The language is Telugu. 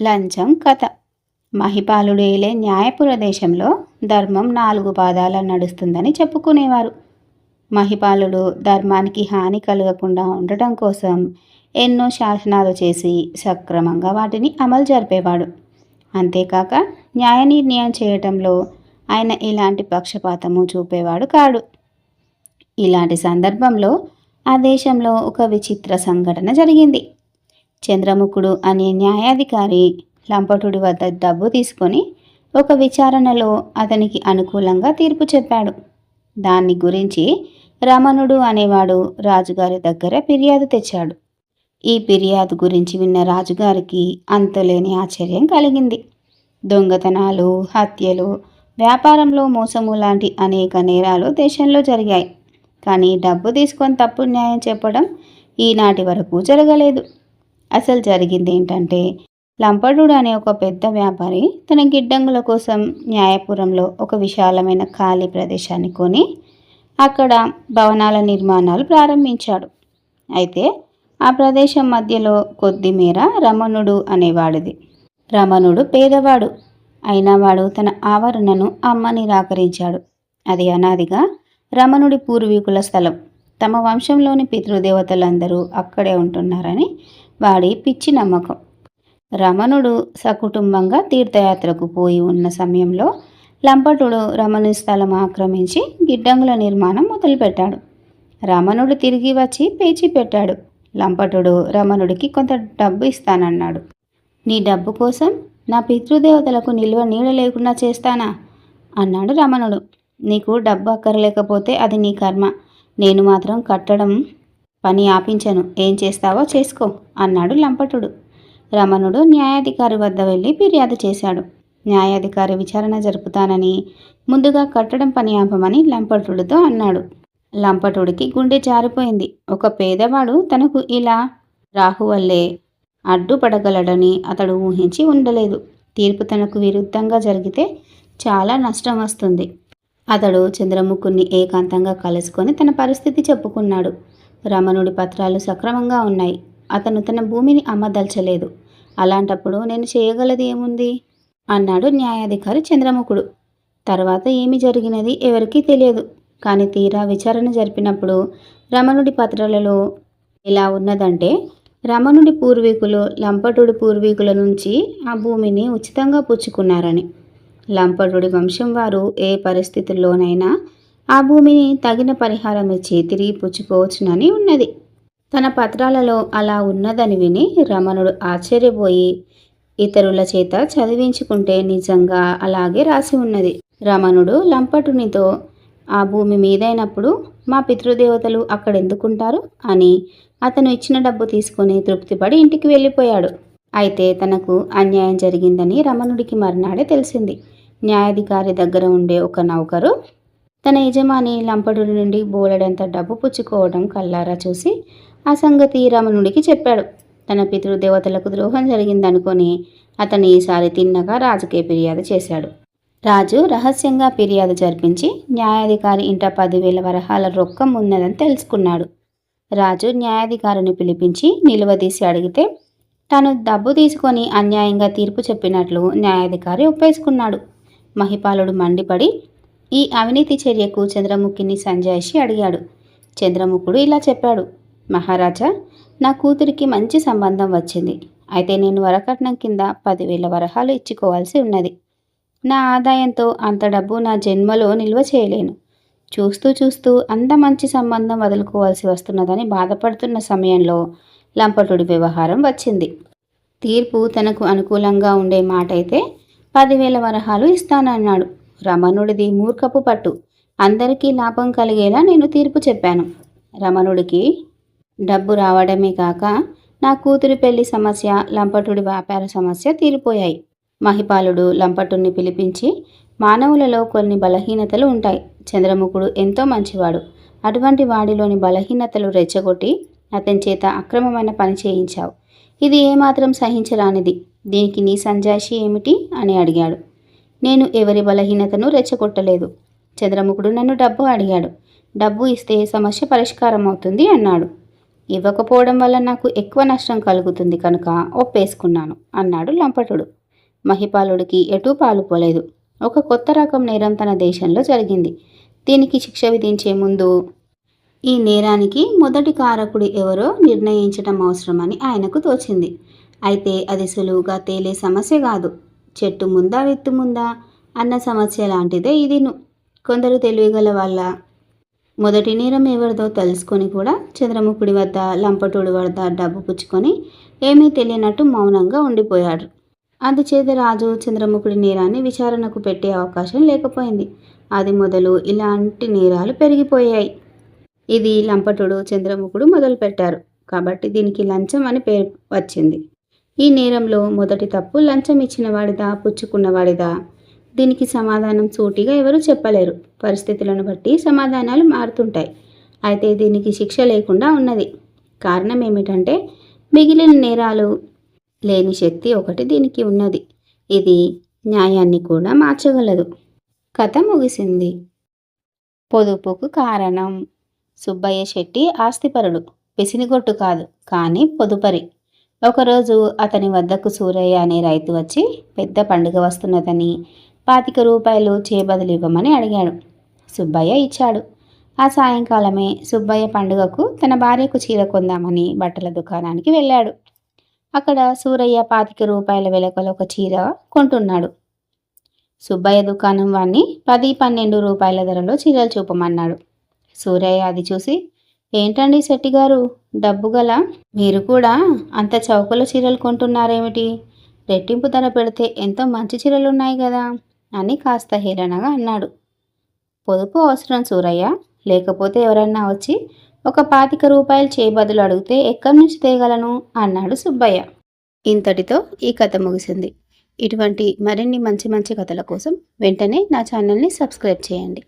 లంచం కథ. మహిపాలుడు ఏలే న్యాయపుర దేశంలో ధర్మం నాలుగు పాదాల నడుస్తుందని చెప్పుకునేవారు. మహిపాలుడు ధర్మానికి హాని కలగకుండా ఉండటం కోసం ఎన్నో శాసనాలు చేసి సక్రమంగా వాటిని అమలు జరిపేవాడు. అంతేకాక న్యాయ నిర్ణయం చేయటంలో ఆయన ఎలాంటి పక్షపాతము చూపేవాడు కాడు. ఇలాంటి సందర్భంలో ఆ దేశంలో ఒక విచిత్ర సంఘటన జరిగింది. చంద్రముఖుడు అనే న్యాయాధికారి లంపటుడి వద్ద డబ్బు తీసుకొని ఒక విచారణలో అతనికి అనుకూలంగా తీర్పు చెప్పాడు. దాన్ని గురించి రమణుడు అనేవాడు రాజుగారి దగ్గర ఫిర్యాదు తెచ్చాడు. ఈ ఫిర్యాదు గురించి విన్న రాజుగారికి అంతులేని ఆశ్చర్యం కలిగింది. దొంగతనాలు హత్యలు వ్యాపారంలో మోసము లాంటి అనేక నేరాలు దేశంలో జరిగాయి. కానీ డబ్బు తీసుకొని తప్పు న్యాయం చెప్పడం ఈనాటి వరకు జరగలేదు. అసలు జరిగింది ఏంటంటే లంపడుడు అనే ఒక పెద్ద వ్యాపారి తన గిడ్డంగుల కోసం న్యాయపురంలో ఒక విశాలమైన ఖాళీ ప్రదేశాన్ని కొని అక్కడ భవనాల నిర్మాణాలు ప్రారంభించాడు. అయితే ఆ ప్రదేశం మధ్యలో కొద్ది మేర రమణుడు అనేవాడిది. రమణుడు పేదవాడు. అయినా వాడు తన ఆవరణను అమ్మ నిరాకరించాడు అది అనాదిగా రమణుడి పూర్వీకుల స్థలం. తమ వంశంలోని పితృదేవతలందరూ అక్కడే ఉంటున్నారని వాడి పిచ్చి నమ్మకం. రమణుడు సకుటుంబంగా తీర్థయాత్రకు పోయి ఉన్న సమయంలో లంపటుడు రమణు స్థలం ఆక్రమించి గిడ్డంగుల నిర్మాణం మొదలుపెట్టాడు. రమణుడు తిరిగి వచ్చి పేచి పెట్టాడు. లంపటుడు రమణుడికి కొంత డబ్బు ఇస్తానన్నాడు. నీ డబ్బు కోసం నా పితృదేవతలకు నిల్వ నీడ లేకుండా చేస్తానా? అన్నాడు రమణుడు. నీకు డబ్బు అక్కరలేకపోతే అది నీ కర్మ. నేను మాత్రం కట్టడం పని ఆపించను. ఏం చేస్తావో చేసుకో అన్నాడు లంపటుడు. రమణుడు న్యాయాధికారి వద్ద వెళ్ళి ఫిర్యాదు చేశాడు. న్యాయాధికారి విచారణ జరుపుతానని ముందుగా కట్టడం పని ఆపమని లంపటుడితో అన్నాడు. లంపటుడికి గుండె జారిపోయింది. ఒక పేదవాడు తనకు ఇలా రాహు వల్లే అడ్డుపడగలడని అతడు ఊహించి ఉండలేదు. తీర్పు తనకు విరుద్ధంగా జరిగితే చాలా నష్టం వస్తుంది. అతడు చంద్రముఖుని ఏకాంతంగా కలుసుకొని తన పరిస్థితి చెప్పుకున్నాడు. రమణుడి పత్రాలు సక్రమంగా ఉన్నాయి. అతను తన భూమిని అమ్మదలచలేదు. అలాంటప్పుడు నేను చేయగలది ఏముంది? అన్నాడు న్యాయాధికారి చంద్రముఖుడు. తర్వాత ఏమి జరిగినది ఎవరికీ తెలియదు. కానీ తీరా విచారణ జరిపినప్పుడు రమణుడి పత్రాలలో ఎలా ఉన్నదంటే రమణుడి పూర్వీకులు లంపటుడి పూర్వీకుల నుంచి ఆ భూమిని ఉచితంగా పుచ్చుకున్నారని. లంపటుడి వంశం వారు ఏ పరిస్థితుల్లోనైనా ఆ భూమిని తగిన పరిహారం ఇచ్చి తిరిగి పుచ్చుకోవచ్చునని ఉన్నది. తన పత్రాలలో అలా ఉన్నదని విని రమణుడు ఆశ్చర్యపోయి ఇతరుల చేత చదివించుకుంటే నిజంగా అలాగే రాసి ఉన్నది. రమణుడు లంపటునితో ఆ భూమి మీదైనప్పుడు మా పితృదేవతలు అక్కడ ఎందుకుంటారు అని అతను ఇచ్చిన డబ్బు తీసుకొని తృప్తిపడి ఇంటికి వెళ్ళిపోయాడు. అయితే తనకు అన్యాయం జరిగిందని రమణుడికి మర్నాడే తెలిసింది. న్యాయాధికారి దగ్గర ఉండే ఒక నౌకరు తన యజమాని లంపడుడి నుండి బోలెడంత డబ్బు పుచ్చుకోవడం కల్లారా చూసి ఆ సంగతి రమణుడికి చెప్పాడు. తన పితృదేవతలకు ద్రోహం జరిగిందనుకొని అతను ఈసారి తిన్నగా రాజుకే ఫిర్యాదు చేశాడు. రాజు రహస్యంగా ఫిర్యాదు జరిపించి న్యాయాధికారి ఇంట పదివేల వరహాల రొక్కం ఉన్నదని తెలుసుకున్నాడు. రాజు న్యాయాధికారిని పిలిపించి నిలువదీసి అడిగితే తాను డబ్బు తీసుకొని అన్యాయంగా తీర్పు చెప్పినట్లు న్యాయాధికారి ఒప్పేసుకున్నాడు. మహిపాలుడు మండిపడి ఈ అవినీతి చర్యకు చంద్రముఖిని సంజాయిషి అడిగాడు. చంద్రముఖుడు ఇలా చెప్పాడు. మహారాజా నా కూతురికి మంచి సంబంధం వచ్చింది. అయితే నేను వరకట్నం కింద పదివేల వరహాలు ఇచ్చుకోవాల్సి ఉన్నది. నా ఆదాయంతో అంత డబ్బు నా జన్మలో నిల్వ చేయలేను. చూస్తూ చూస్తూ అంత మంచి సంబంధం వదులుకోవాల్సి వస్తున్నదని బాధపడుతున్న సమయంలో లంపటుడి వ్యవహారం వచ్చింది. తీర్పు తనకు అనుకూలంగా ఉండే మాట అయితే పదివేల వరహాలు ఇస్తానన్నాడు. రమణుడిది మూర్ఖపు పట్టు. అందరికీ లాభం కలిగేలా నేను తీర్పు చెప్పాను. రమణుడికి డబ్బు రావడమే కాక నా కూతురి పెళ్ళి సమస్య లంపటుడి వ్యాపార సమస్య తీరిపోయాయి. మహిపాలుడు లంపటుణ్ణి పిలిపించి మానవులలో కొన్ని బలహీనతలు ఉంటాయి. చంద్రముఖుడు ఎంతో మంచివాడు. అటువంటి వాడిలోని బలహీనతలు రెచ్చగొట్టి అతని చేత అక్రమమైన పని చేయించావు. ఇది ఏమాత్రం సహించరానిది. దీనికి నీ సంజాయిషి ఏమిటి? అని అడిగాడు. నేను ఎవరి బలహీనతను రెచ్చగొట్టలేదు. చంద్రముఖుడు నన్ను డబ్బు అడిగాడు. డబ్బు ఇస్తే సమస్య పరిష్కారం అవుతుంది అన్నాడు. ఇవ్వకపోవడం వల్ల నాకు ఎక్కువ నష్టం కలుగుతుంది కనుక ఒప్పేసుకున్నాను అన్నాడు లంపటుడు. మహిపాలుడికి ఎటూ పాలు పోలేదు. ఒక కొత్త రకం నేరం తన దేశంలో జరిగింది. దీనికి శిక్ష విధించే ముందు ఈ నేరానికి మొదటి కారకుడు ఎవరో నిర్ణయించడం అవసరమని ఆయనకు తోచింది. అయితే అది సులువుగా తేలే సమస్య కాదు. చెట్టు ముందా విత్తు ముందా అన్న సమస్య లాంటిదే ఇదిను. కొందరు తెలివిగల వాళ్ళ మొదటి నేరం ఎవరిదో తెలుసుకొని కూడా చంద్రముఖుడి వద్ద లంపటుడి వద్ద డబ్బు పుచ్చుకొని ఏమీ తెలియనట్టు మౌనంగా ఉండిపోయాడు అందుచేత రాజు చంద్రముఖుడి నేరాన్ని విచారణకు పెట్టే అవకాశం లేకపోయింది. అది మొదలు ఇలాంటి నేరాలు పెరిగిపోయాయి. ఇది లంపటుడు చంద్రముఖుడు మొదలుపెట్టారు. కాబట్టి దీనికి లంచం అని పేరు వచ్చింది. ఈ నేరంలో మొదటి తప్పు లంచం ఇచ్చిన వాడిదా పుచ్చుకున్న వాడిదా? దీనికి సమాధానం సూటిగా ఎవరు చెప్పలేరు. పరిస్థితులను బట్టి సమాధానాలు మారుతుంటాయి. అయితే దీనికి శిక్ష లేకుండా ఉన్నది. కారణం ఏమిటంటే మిగిలిన నేరాలు లేని శక్తి ఒకటి దీనికి ఉన్నది. ఇది న్యాయాన్ని కూడా మార్చగలదు. కథ ముగిసింది. పొదుపుకు కారణం సుబ్బయ్య శెట్టి ఆస్తిపరుడు. పిసినిగొట్టు కాదు కానీ పొదుపరి. ఒకరోజు అతని వద్దకు సూరయ్య అనే రైతు వచ్చి పెద్ద పండుగ వస్తున్నదని పాతిక రూపాయలు చేబదులు ఇవ్వమని అడిగాడు. సుబ్బయ్య ఇచ్చాడు. ఆ సాయంకాలమే సుబ్బయ్య పండుగకు తన భార్యకు చీర కొందామని బట్టల దుకాణానికి వెళ్ళాడు. అక్కడ సూరయ్య పాతిక రూపాయల వెలకల ఒక చీర కొంటున్నాడు. సుబ్బయ్య దుకాణం వాణ్ణి పది పన్నెండు రూపాయల ధరలో చీరలు చూపమన్నాడు. సూరయ్య అది చూసి ఏంటండి శెట్టి గారు డబ్బు గల? మీరు కూడా అంత చౌకలో చీరలు కొంటున్నారేమిటి? రెట్టింపు ధర పెడితే ఎంతో మంచి చీరలు ఉన్నాయి కదా అని కాస్త హేళనగా అన్నాడు. పొదుపు అవసరం సూరయ్య. లేకపోతే ఎవరన్నా వచ్చి ఒక పాతిక రూపాయలు చేయబదులు అడిగితే ఎక్కడి నుంచి తేయగలను అన్నాడు సుబ్బయ్య. ఇంతటితో ఈ కథ ముగిసింది. ఇటువంటి మరిన్ని మంచి మంచి కథల కోసం వెంటనే నా ఛానల్ని సబ్స్క్రైబ్ చేయండి.